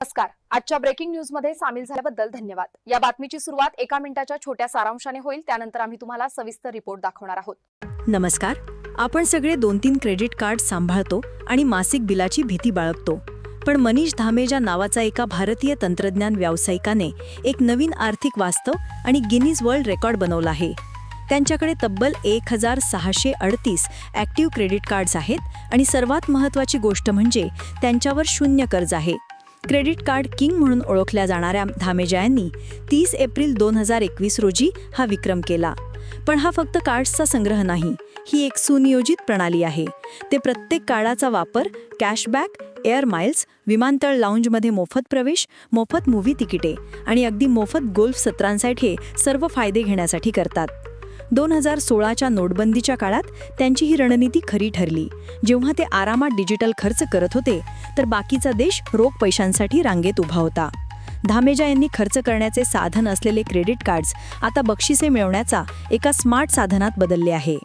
नमस्कार. आजच्या ब्रेकिंग न्यूजमध्ये सामील झाल्याबद्दल धन्यवाद. या बातमीची सुरुवात एका मिनिटाच्या छोट्या सारांशाने होईल. त्यानंतर आम्ही तुम्हाला सविस्तर रिपोर्ट दाखवणार आहोत. नमस्कार. आपण सगळे दोन तीन क्रेडिट कार्ड सांभाळतो आणि मासिक बिलाची भीती बाळगतो. पण मनीष धामेजा नावाचा एका भारतीय तंत्रज्ञान व्यावसायिकाने एक नवीन आर्थिक वास्तव आणि गिनीज वर्ल्ड रेकॉर्ड बनवला आहे. त्यांच्याकडे तब्बल एक हजार सहाशे अडतीस ॲक्टिव्ह क्रेडिट कार्ड्स आहेत आणि सर्वात महत्त्वाची गोष्ट म्हणजे त्यांच्यावर शून्य कर्ज आहे. क्रेडिट कार्ड किंग म्हणून ओळखल्या जाणाऱ्या धामेजा यांनी तीस एप्रिल दोन हजार एकवीस रोजी हा विक्रम केला. पण हा फक्त कार्ड्सचा संग्रह नाही ही एक सुनियोजित प्रणाली आहे. ते प्रत्येक कार्डाचा वापर कॅशबॅक एअर माइल्स विमानतळ लाऊंजमध्ये मोफत प्रवेश मोफत मूव्ही तिकिटे आणि अगदी मोफत गोल्फ सत्रांसाठी सर्व फायदे घेण्यासाठी करतात. दोन हजार सोळाच्या नोटबंदीच्या काळात त्यांची ही रणनीती खरी ठरली. जेव्हा ते आरामात डिजिटल खर्च करत होते तर बाकीचा देश रोख पैशांसाठी रांगेत उभा होता. धामेजा यांनी खर्च करण्याचे साधन असलेले क्रेडिट कार्ड्स आता बक्षिसे मिळवण्याचा एका स्मार्ट साधनात बदलले आहे.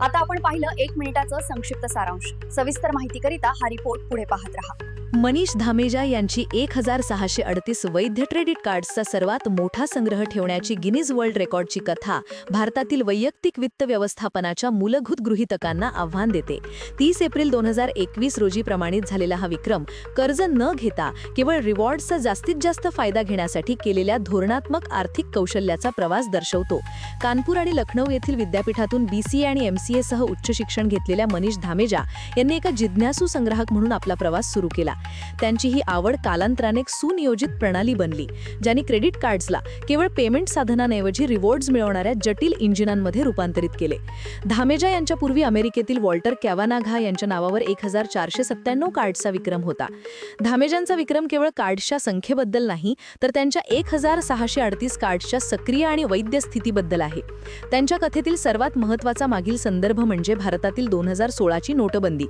आता आपण पाहिलं एक मिनिटाचं संक्षिप्त सारांश. सविस्तर माहितीकरिता हा रिपोर्ट पुढे पाहत राहा. मनीष धामेजा यांची एक हजार सहाशे अडतीस वैध क्रेडिट कार्ड्सचा सर्वात मोठा संग्रह ठेवण्याची गिनीज वर्ल्ड रेकॉर्डची कथा भारतातील वैयक्तिक वित्त व्यवस्थापनाच्या मूलभूत गृहितकांना आव्हान देते. तीस एप्रिल दोन हजार एकवीस रोजी प्रमाणित झालेला हा विक्रम कर्ज न घेता केवळ रिवॉर्ड्सचा जास्तीत जास्त फायदा घेण्यासाठी केलेल्या धोरणात्मक आर्थिक कौशल्याचा प्रवास दर्शवतो. कानपूर आणि लखनौ येथील विद्यापीठातून बीसीए आणि एमसीए सह उच्च शिक्षण घेतलेल्या मनीष धामेजा यांनी एका जिज्ञासू संग्राहक म्हणून आपला प्रवास सुरू केला. त्यांची ही आवड कालांतराने एक सुनियोजित प्रणाली बनली ज्यांनी क्रेडिट कार्ड्सला केवळ पेमेंट साधनांऐवजी रिवॉर्ड्स मिळवणाऱ्या जटिल इंजिनांमध्ये रूपांतरित केले. धामेजा यांच्यापूर्वी अमेरिकेतील वॉल्टर कॅवानाघा यांच्या नावावर एक हजार चारशे सत्त्याण्णव कार्ड्सचा विक्रम होता. धामेजांचा विक्रम केवळ कार्ड्सच्या संख्येबद्दल नाही तर त्यांच्या एक हजार सहाशे अडतीस कार्ड्सच्या सक्रिय आणि वैद्य स्थितीबद्दल आहे. त्यांच्या कथेतील सर्वात महत्त्वाचा मागील संदर्भ म्हणजे भारतातील दोन हजार सोळाची नोटबंदी.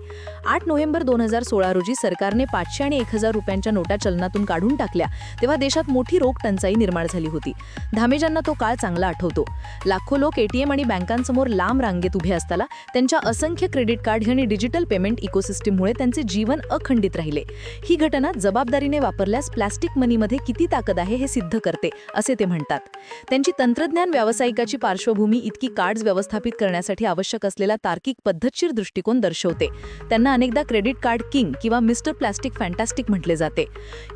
आठ नोव्हेंबर दोन हजार सोळा रोजी सरकारने पाचशे आणि एक हजार रुपयांच्या नोटा चलनातून काढून टाकल्या तेव्हा देशात मोठी रोख टंचाई निर्माण झाली होती. धामेजांना तो काळ चांगला आठवतो. लाखो लोक एटीएम आणि बँकांसमोर लांब रांगेत उभे असताना त्यांच्या असंख्य क्रेडिट कार्ड आणि डिजिटल पेमेंट इकोसिस्टीममुळे त्यांचे जीवन अखंडित राहिले. ही घटना जबाबदारीने वापरल्यास प्लॅस्टिक मनीमध्ये किती ताकद आहे हे सिद्ध करते असे ते म्हणतात. त्यांची तंत्रज्ञान व्यावसायिकाची पार्श्वभूमी इतकी कार्ड्स व्यवस्थापित करण्यासाठी आवश्यक असलेला तार्किक पद्धतशीर दृष्टिकोन दर्शवते. त्यांना अनेकदा क्रेडिट कार्ड किंग किंवा मिस्टर प्लॅस्टिक फॅन्टॅस्टिक म्हटले जाते.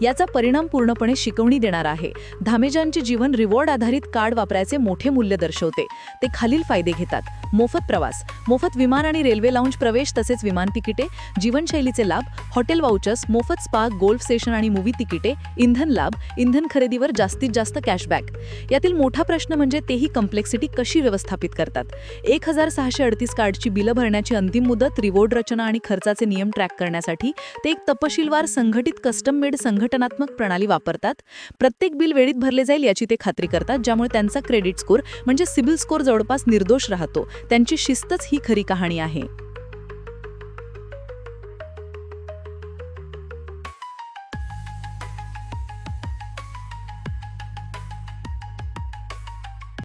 याचा परिणाम पूर्णपणे शिकवणी देणार आहे. धामेजांचे जीवन रिवॉर्ड आधारित कार्ड वापरायचे मोठे मूल्य दर्शवते. ते खालील फायदे घेतात. मोफत प्रवास मोफत विमान आणि रेल्वे लाऊंज प्रवेश तसेच विमान तिकिटे जीवनशैलीचे लाभ हॉटेल वाउचर्स मोफत स्पा गोल्फ सेशन आणि मूवी तिकिटे इंधन लाभ इंधन खरेदीवर जास्तीत जास्त कॅशबॅक यातील मोठा प्रश्न म्हणजे तेही कम्प्लेक्सिटी कशी व्यवस्थापित करतात? एक हजार सहाशे अडतीस कार्डची बिलं भरण्याची अंतिम मुदत रिवॉर्ड रचना आणि खर्चाचे नियम ट्रॅक करण्यासाठी ते एक तपशीलवार संघटित कस्टम मेड संघटनात्मक प्रणाली वापरतात. प्रत्येक बिल वेळीत भरले जाईल याची ते खात्री करतात ज्यामुळे त्यांचा क्रेडिट स्कोर म्हणजे सिबिल स्कोर जवळपास निर्दोष राहतो. त्यांची शिस्तच ही खरी कहाणी आहे.